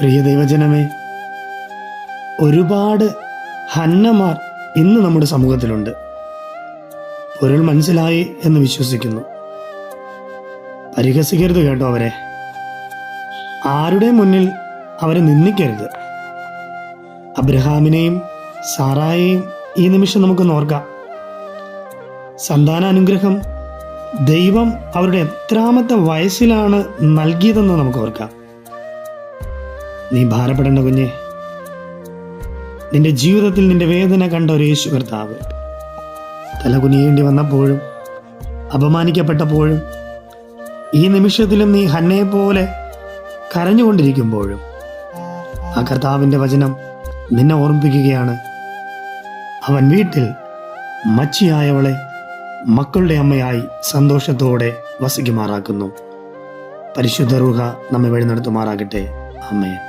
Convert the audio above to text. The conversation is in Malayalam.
പ്രിയ ദൈവജനമേ ഒരുപാട് ഹന്നമാർ ഇന്ന് നമ്മുടെ സമൂഹത്തിലുണ്ട്. പൊരുൾ മനസ്സിലായി എന്ന് വിശ്വസിക്കുന്നു. പരിഹസിക്കരുത് കേട്ടോ അവരെ. ആരുടെ മുന്നിൽ അവരെ നിന്ദിക്കരുത്. അബ്രഹാമിനെയും സാറായെയും ഈ നിമിഷം നമുക്ക് നോർക്കാം സന്താനാനുഗ്രഹം ദൈവം അവരുടെ എത്രാമത്തെ വയസ്സിലാണ് നൽകിയതെന്ന് നമുക്ക് ഓർക്കാം. നീ ഭാരപ്പെടേണ്ട കുഞ്ഞെ. നിന്റെ ജീവിതത്തിൽ നിന്റെ വേദന കണ്ട ഒരു യേശു കർത്താവ്. തല കുനിയേണ്ടി വന്നപ്പോഴും അപമാനിക്കപ്പെട്ടപ്പോഴും ഈ നിമിഷത്തിലും നീ ഹന്നയെ പോലെ കരഞ്ഞുകൊണ്ടിരിക്കുമ്പോഴും ആ കർത്താവിന്റെ വചനം നിന്നെ ഓർമ്മിപ്പിക്കുകയാണ്. അവൻ വീട്ടിൽ മച്ചിയായവളെ മക്കളുടെ അമ്മയായി സന്തോഷത്തോടെ വസിക്കുമാറാക്കുന്നു. പരിശുദ്ധ റൂഹ നമ്മെ വഴി നടത്തുമാറാകട്ടെ. അമ്മേ